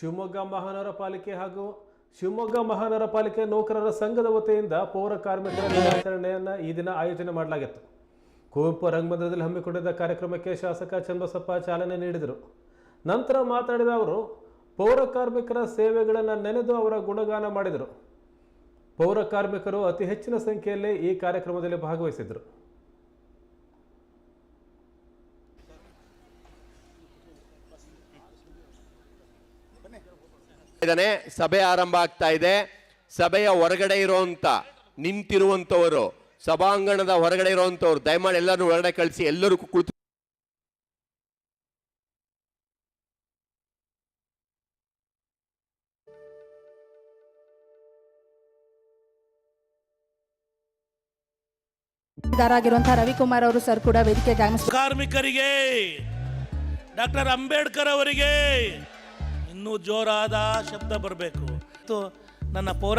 ಶಿವಮೊಗ್ಗ ಮಹಾನಗರ ಪಾಲಿಕೆ ಹಾಗೂ ಶಿವಮೊಗ್ಗ ಮಹಾನಗರ ಪಾಲಿಕೆ ನೌಕರರ ಸಂಘದ ವತಿಯಿಂದ ಪೌರ ಕಾರ್ಮಿಕರ ದಿನಾಚರಣೆಯನ್ನು ಈ ದಿನ ಆಯೋಜನೆ ಮಾಡಲಾಗಿತ್ತು. ಕುವೆಂಪು ರಂಗಮಂದಿರದಲ್ಲಿ ಹಮ್ಮಿಕೊಂಡಿದ್ದ ಕಾರ್ಯಕ್ರಮಕ್ಕೆ ಶಾಸಕ ಚನ್ನಬಸಪ್ಪ ಚಾಲನೆ ನೀಡಿದರು. ನಂತರ ಮಾತನಾಡಿದ ಅವರು, ಪೌರ ಕಾರ್ಮಿಕರ ಸೇವೆಗಳನ್ನು ನೆನೆದು ಅವರ ಗುಣಗಾನ ಮಾಡಿದರು. ಪೌರ ಕಾರ್ಮಿಕರು ಅತಿ ಹೆಚ್ಚಿನ ಸಂಖ್ಯೆಯಲ್ಲಿ ಈ ಕಾರ್ಯಕ್ರಮದಲ್ಲಿ ಭಾಗವಹಿಸಿದರು ಇದ್ದಾನೆ ಸಭೆ ಆರಂಭ ಆಗ್ತಾ ಇದೆ. ಸಭೆಯ ಹೊರಗಡೆ ಇರುವಂತ ನಿಂತಿರುವಂತವರು ಸಭಾಂಗಣದ ಹೊರಗಡೆ ಇರುವಂತವ್ರು ದಯಮಾಡಿ ಎಲ್ಲರೂ ಹೊರಗಡೆ ಕಳಿಸಿ ಎಲ್ಲರೂ ಕುಳಿತು ಆಗಿರುವಂತಹ ರವಿಕುಮಾರ್ ಅವರು ಸರ್ ಕೂಡ ವೇದಿಕೆ ಕಾರ್ಮಿಕರಿಗೆ ಡಾಕ್ಟರ್ ಅಂಬೇಡ್ಕರ್ ಅವರಿಗೆ ಇನ್ನೂ ಜೋರಾದ ಶಬ್ದ ಬರಬೇಕು. ನನ್ನ ಪೌರ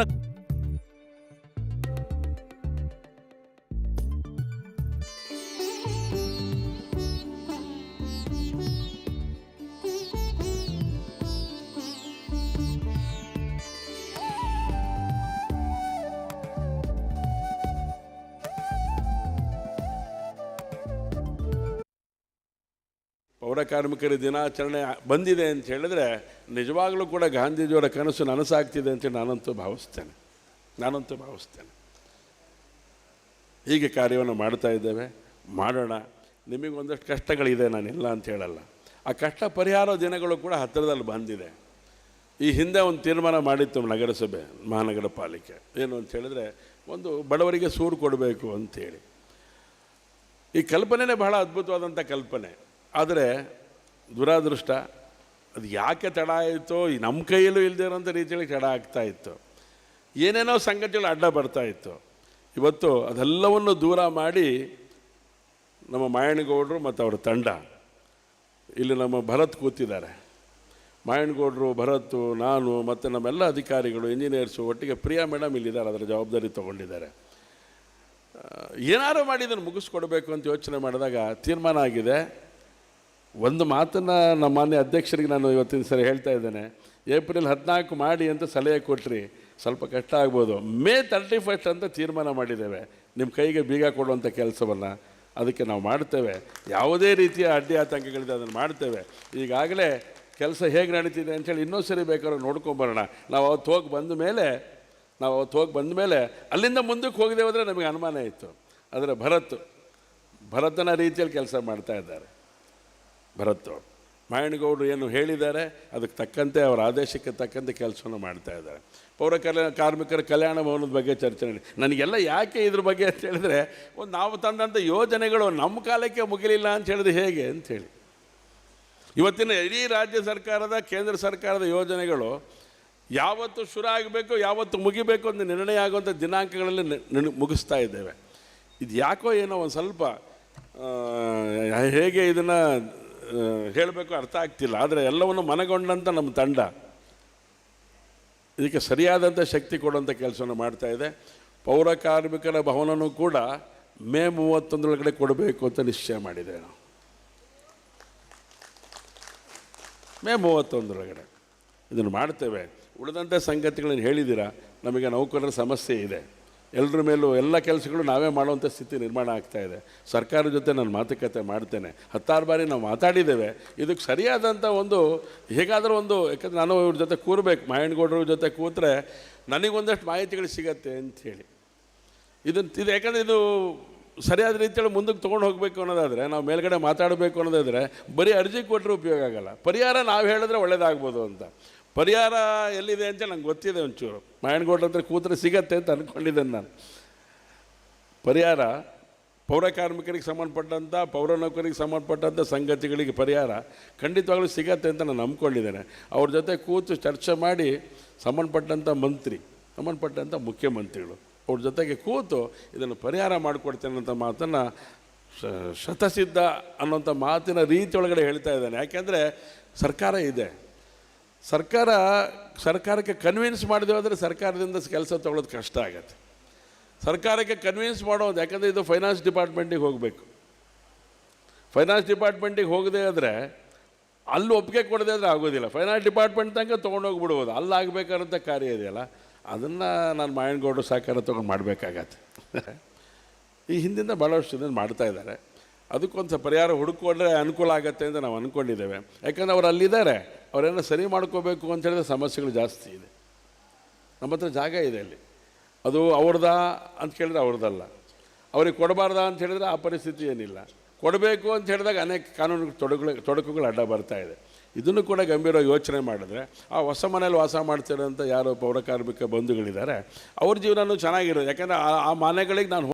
ಪೌರ ಕಾರ್ಮಿಕರ ದಿನಾಚರಣೆ ಬಂದಿದೆ ಅಂತ ಹೇಳಿದ್ರೆ ನಿಜವಾಗಲೂ ಕೂಡ ಗಾಂಧೀಜಿಯವರ ಕನಸು ನನಸಾಗ್ತಿದೆ ಅಂತ ನಾನಂತೂ ಭಾವಿಸ್ತೇನೆ. ನಾನಂತೂ ಭಾವಿಸ್ತೇನೆ. ಹೀಗೆ ಕಾರ್ಯವನ್ನು ಮಾಡ್ತಾ ಇದ್ದೇವೆ. ಮಾಡೋಣ. ನಿಮಗೆ ಒಂದಷ್ಟು ಕಷ್ಟಗಳಿದೆ, ನಾನಿಲ್ಲ ಅಂತ ಹೇಳಲ್ಲ. ಆ ಕಷ್ಟ ಪರಿಹಾರ ದಿನಗಳು ಕೂಡ ಹತ್ತಿರದಲ್ಲಿ ಬಂದಿದೆ. ಈ ಹಿಂದೆ ಒಂದು ತೀರ್ಮಾನ ಮಾಡಿತ್ತು ನಗರಸಭೆ, ಮಹಾನಗರ ಪಾಲಿಕೆ. ಏನು ಅಂತ ಹೇಳಿದ್ರೆ ಒಂದು ಬಡವರಿಗೆ ಸೂರು ಕೊಡಬೇಕು ಅಂತೇಳಿ ಈ ಕಲ್ಪನೆನೇ ಬಹಳ ಅದ್ಭುತವಾದಂಥ ಕಲ್ಪನೆ. ಆದರೆ ದುರಾದೃಷ್ಟ, ಅದು ಯಾಕೆ ತಡ ಆಯಿತೋ ನಮ್ಮ ಕೈಯಲ್ಲೂ ಇಲ್ಲದೆ ಇರೋಂಥ ರೀತಿಯಲ್ಲಿ ತಡ ಆಗ್ತಾ ಇತ್ತು. ಏನೇನೋ ಸಂಗತಿಗಳು ಅಡ್ಡ ಬರ್ತಾ ಇತ್ತು. ಇವತ್ತು ಅದೆಲ್ಲವನ್ನು ದೂರ ಮಾಡಿ ನಮ್ಮ ಮಾಯಣಗೌಡರು ಮತ್ತು ಅವರ ತಂಡ, ಇಲ್ಲಿ ನಮ್ಮ ಭರತ್ ಕೂತಿದ್ದಾರೆ. ಮಾಯಣಗೌಡರು ಭರತ್, ನಾನು ಮತ್ತು ನಮ್ಮೆಲ್ಲ ಅಧಿಕಾರಿಗಳು ಇಂಜಿನಿಯರ್ಸು ಒಟ್ಟಿಗೆ ಪ್ರಿಯಾ ಮೇಡಮ್ ಇಲ್ಲಿದ್ದಾರೆ, ಅದರ ಜವಾಬ್ದಾರಿ ತೊಗೊಂಡಿದ್ದಾರೆ. ಏನಾದರೂ ಮಾಡಿ ಇದನ್ನು ಮುಗಿಸ್ಕೊಡ್ಬೇಕು ಅಂತ ಯೋಚನೆ ಮಾಡಿದಾಗ ತೀರ್ಮಾನ ಆಗಿದೆ. ಒಂದು ಮಾತನ್ನು ನಮ್ಮ ಮಾನ್ಯ ಅಧ್ಯಕ್ಷರಿಗೆ ನಾನು ಇವತ್ತಿನ ಸರಿ ಹೇಳ್ತಾ ಇದ್ದೇನೆ. ಏಪ್ರಿಲ್ ಹದಿನಾಲ್ಕು ಮಾಡಿ ಅಂತ ಸಲಹೆ ಕೊಟ್ರಿ, ಸ್ವಲ್ಪ ಕಷ್ಟ ಆಗ್ಬೋದು. ಮೇ ತರ್ಟಿ ಫಸ್ಟ್ ಅಂತ ತೀರ್ಮಾನ ಮಾಡಿದ್ದೇವೆ. ನಿಮ್ಮ ಕೈಗೆ ಬೀಗ ಕೊಡುವಂಥ ಕೆಲಸವನ್ನು ಅದಕ್ಕೆ ನಾವು ಮಾಡ್ತೇವೆ. ಯಾವುದೇ ರೀತಿಯ ಅಡ್ಡಿ ಆತಂಕಗಳಿದೆ ಅದನ್ನು ಮಾಡ್ತೇವೆ. ಈಗಾಗಲೇ ಕೆಲಸ ಹೇಗೆ ನಡೀತಿದೆ ಅಂಥೇಳಿ ಇನ್ನೊಂದು ಸರಿ ಬೇಕಾದ್ರೆ ನೋಡ್ಕೊಂಬರೋಣ ನಾವು ಅವತ್ತು ಹೋಗಿ ಬಂದ ಮೇಲೆ, ನಾವು ಅವತ್ತು ಹೋಗಿ ಬಂದ ಮೇಲೆ ಅಲ್ಲಿಂದ ಮುಂದಕ್ಕೆ ಹೋಗಿದೆ ಹೋದರೆ ನಮಗೆ ಅನುಮಾನ ಇತ್ತು. ಆದರೆ ಭರತ್, ಭರತನ ರೀತಿಯಲ್ಲಿ ಕೆಲಸ ಮಾಡ್ತಾ ಇದ್ದಾರೆ. ಭರತ್ ಮಾಯಣಗೌಡರು ಏನು ಹೇಳಿದ್ದಾರೆ, ಅದಕ್ಕೆ ತಕ್ಕಂತೆ ಅವರ ಆದೇಶಕ್ಕೆ ತಕ್ಕಂತೆ ಕೆಲಸವನ್ನು ಮಾಡ್ತಾ ಇದ್ದಾರೆ. ಪೌರ ಕಲ್ಯಾಣ ಕಾರ್ಮಿಕರ ಕಲ್ಯಾಣ ಭವನದ ಬಗ್ಗೆ ಚರ್ಚೆ ನಡೆ, ನನಗೆಲ್ಲ ಯಾಕೆ ಇದ್ರ ಬಗ್ಗೆ ಅಂತ ಹೇಳಿದ್ರೆ, ಒಂದು ನಾವು ತಂದಂಥ ಯೋಜನೆಗಳು ನಮ್ಮ ಕಾಲಕ್ಕೆ ಮುಗಿಲಿಲ್ಲ ಅಂತ ಹೇಳಿದ್ರೆ ಹೇಗೆ ಅಂಥೇಳಿ ಇವತ್ತಿನ ಇಡೀ ರಾಜ್ಯ ಸರ್ಕಾರದ, ಕೇಂದ್ರ ಸರ್ಕಾರದ ಯೋಜನೆಗಳು ಯಾವತ್ತು ಶುರು ಆಗಬೇಕು, ಯಾವತ್ತು ಮುಗಿಬೇಕು ಅಂತ ನಿರ್ಣಯ ಆಗುವಂಥ ದಿನಾಂಕಗಳಲ್ಲಿ ಮುಗಿಸ್ತಾ ಇದ್ದೇವೆ. ಇದು ಯಾಕೋ ಏನೋ ಒಂದು ಸ್ವಲ್ಪ ಹೇಗೆ ಇದನ್ನು ಹೇಳಬೇಕು ಅರ್ಥ ಆಗ್ತಿಲ್ಲ. ಆದರೆ ಎಲ್ಲವನ್ನು ಮನಗೊಂಡಂಥ ನಮ್ಮ ತಂಡ. ಇದಕ್ಕೆ ಸರಿಯಾದಂಥ ಶಕ್ತಿ ಕೊಡುವಂಥ ಕೆಲಸವನ್ನು ಮಾಡ್ತಾ ಇದೆ. ಪೌರ ಕಾರ್ಮಿಕರ ಭವನನೂ ಕೂಡ ಮೇ ಮೂವತ್ತೊಂದರೊಳಗಡೆ ಕೊಡಬೇಕು ಅಂತ ನಿಶ್ಚಯ ಮಾಡಿದೆ ನಾವು ಮೇ ಮೂವತ್ತೊಂದರೊಳಗಡೆ ಇದನ್ನು ಮಾಡ್ತೇವೆ. ಉಳಿದಂಥ ಸಂಗತಿಗಳನ್ನು ಹೇಳಿದ್ದೀರಾ? ನಮಗೆ ನೌಕರರ ಸಮಸ್ಯೆ ಇದೆ. ಎಲ್ಲರ ಮೇಲೂ ಎಲ್ಲ ಕೆಲಸಗಳು ನಾವೇ ಮಾಡುವಂಥ ಸ್ಥಿತಿ ನಿರ್ಮಾಣ ಆಗ್ತಾ ಇದೆ. ಸರ್ಕಾರದ ಜೊತೆ ನಾನು ಮಾತುಕತೆ ಮಾಡ್ತೇನೆ. ಹತ್ತಾರು ಬಾರಿ ನಾವು ಮಾತಾಡಿದ್ದೇವೆ. ಇದಕ್ಕೆ ಸರಿಯಾದಂಥ ಒಂದು, ಹೇಗಾದರೂ ಒಂದು, ಯಾಕಂದ್ರೆ ನಾನು ಇವ್ರ ಜೊತೆ ಕೂರಬೇಕು ಮಾಯಣ್ಣಗೌಡರ ಜೊತೆ ಕೂತ್ರೆ ನನಗೊಂದಷ್ಟು ಮಾಹಿತಿಗಳು ಸಿಗತ್ತೆ ಅಂಥೇಳಿ. ಇದನ್ನು ಇದು ಯಾಕಂದರೆ ಇದು ಸರಿಯಾದ ರೀತಿಯಲ್ಲಿ ಮುಂದಕ್ಕೆ ತೊಗೊಂಡು ಹೋಗಬೇಕು ಅನ್ನೋದಾದರೆ, ನಾವು ಮೇಲ್ಗಡೆ ಮಾತಾಡಬೇಕು ಅನ್ನೋದಾದರೆ ಬರೀ ಅರ್ಜಿ ಕೊಟ್ಟರೆ ಉಪಯೋಗ ಆಗಲ್ಲ. ಪರಿಹಾರ ನಾವು ಹೇಳಿದ್ರೆ ಒಳ್ಳೆಯದಾಗ್ಬೋದು ಅಂತ. ಪರಿಹಾರ ಎಲ್ಲಿದೆ ಅಂತ ನಂಗೆ ಗೊತ್ತಿದೆ ಒಂಚೂರು. ಮಾಯಣ್ಣಗೌಡ್ರ ಹತ್ರ ಕೂತ್ರೆ ಸಿಗತ್ತೆ ಅಂತ ಅಂದ್ಕೊಂಡಿದ್ದೇನೆ ನಾನು. ಪರಿಹಾರ, ಪೌರ ಕಾರ್ಮಿಕರಿಗೆ ಸಂಬಂಧಪಟ್ಟಂಥ ಪೌರ ನೌಕರಿಗೆ ಸಂಬಂಧಪಟ್ಟಂಥ ಸಂಗತಿಗಳಿಗೆ ಪರಿಹಾರ ಖಂಡಿತವಾಗ್ಲೂ ಸಿಗತ್ತೆ ಅಂತ ನಾನು ನಂಬ್ಕೊಂಡಿದ್ದೇನೆ. ಅವ್ರ ಜೊತೆ ಕೂತು ಚರ್ಚೆ ಮಾಡಿ ಸಂಬಂಧಪಟ್ಟಂಥ ಮಂತ್ರಿ ಸಂಬಂಧಪಟ್ಟಂಥ ಮುಖ್ಯಮಂತ್ರಿಗಳು, ಅವ್ರ ಜೊತೆಗೆ ಕೂತು ಇದನ್ನು ಪರಿಹಾರ ಮಾಡಿಕೊಡ್ತೇನೆ ಅಂತ ಮಾತನ್ನು ಶತಸಿದ್ಧ ಅನ್ನೋಂಥ ಮಾತಿನ ರೀತಿ ಒಳಗಡೆ ಹೇಳ್ತಾ ಇದ್ದಾನೆ. ಯಾಕೆಂದರೆ ಸರ್ಕಾರ ಇದೆ. ಸರ್ಕಾರ, ಸರ್ಕಾರಕ್ಕೆ ಕನ್ವಿನ್ಸ್ ಮಾಡಿದೆ ಅಂದರೆ ಸರ್ಕಾರದಿಂದ ಕೆಲಸ ತೊಗೊಳೋದು ಕಷ್ಟ ಆಗತ್ತೆ. ಸರ್ಕಾರಕ್ಕೆ ಕನ್ವಿನ್ಸ್ ಮಾಡೋದು, ಯಾಕಂದರೆ ಇದು ಫೈನಾನ್ಸ್ ಡಿಪಾರ್ಟ್ಮೆಂಟಿಗೆ ಹೋಗಬೇಕು. ಫೈನಾನ್ಸ್ ಡಿಪಾರ್ಟ್ಮೆಂಟಿಗೆ ಹೋಗದೆ ಆದರೆ, ಅಲ್ಲಿ ಒಪ್ಪಿಗೆ ಕೊಡದೆ ಆದರೆ ಆಗೋದಿಲ್ಲ. ಫೈನಾನ್ಸ್ ಡಿಪಾರ್ಟ್ಮೆಂಟ್ ತನಕ ತೊಗೊಂಡೋಗ್ಬಿಡ್ಬೋದು ಅಲ್ಲಿ ಆಗಬೇಕಾದಂಥ ಕಾರ್ಯ ಇದೆಯಲ್ಲ, ಅದನ್ನು ನಾನು ಮಾಯಣಗೌಡರು ಸಹಕಾರ ತೊಗೊಂಡು ಮಾಡಬೇಕಾಗತ್ತೆ. ಈ ಹಿಂದಿಂದ ಭಾಳಷ್ಟು ಜನ ಮಾಡ್ತಾ ಇದ್ದಾರೆ. ಅದಕ್ಕೊಂದು ಪರಿಹಾರ ಹುಡುಕೊಂಡ್ರೆ ಅನುಕೂಲ ಆಗತ್ತೆ ಅಂತ ನಾವು ಅಂದ್ಕೊಂಡಿದ್ದೇವೆ ಯಾಕಂದರೆ ಅವ್ರು ಅಲ್ಲಿದ್ದಾರೆ. ಅವರೇನೋ ಸರಿ ಮಾಡ್ಕೋಬೇಕು ಅಂತ ಹೇಳಿದ್ರೆ ಸಮಸ್ಯೆಗಳು ಜಾಸ್ತಿ ಇದೆ. ನಮ್ಮ ಹತ್ರ ಜಾಗ ಇದೆ ಅಲ್ಲಿ. ಅದು ಅವ್ರದ್ದಾ ಅಂತ ಕೇಳಿದ್ರೆ ಅವ್ರದ್ದಲ್ಲ ಅವ್ರಿಗೆ ಕೊಡಬಾರ್ದಾ ಅಂತ ಹೇಳಿದ್ರೆ ಆ ಪರಿಸ್ಥಿತಿ ಏನಿಲ್ಲ. ಕೊಡಬೇಕು ಅಂತ ಹೇಳಿದಾಗ ಅನೇಕ ಕಾನೂನು ತೊಡಕು ತೊಡಕುಗಳು ಅಡ್ಡ ಬರ್ತಾ ಇದೆ. ಇದನ್ನು ಕೂಡ ಗಂಭೀರವಾಗಿ ಯೋಚನೆ ಮಾಡಿದ್ರೆ ಆ ಹೊಸ ಮನೇಲಿ ವಾಸ ಮಾಡ್ತಿರೋಂಥ ಯಾರು ಪೌರ ಕಾರ್ಮಿಕ ಬಂಧುಗಳಿದ್ದಾರೆ, ಅವ್ರ ಜೀವನನೂ ಚೆನ್ನಾಗಿರೋದು. ಯಾಕಂದರೆ ಆ ಮನೆಗಳಿಗೆ ನಾನು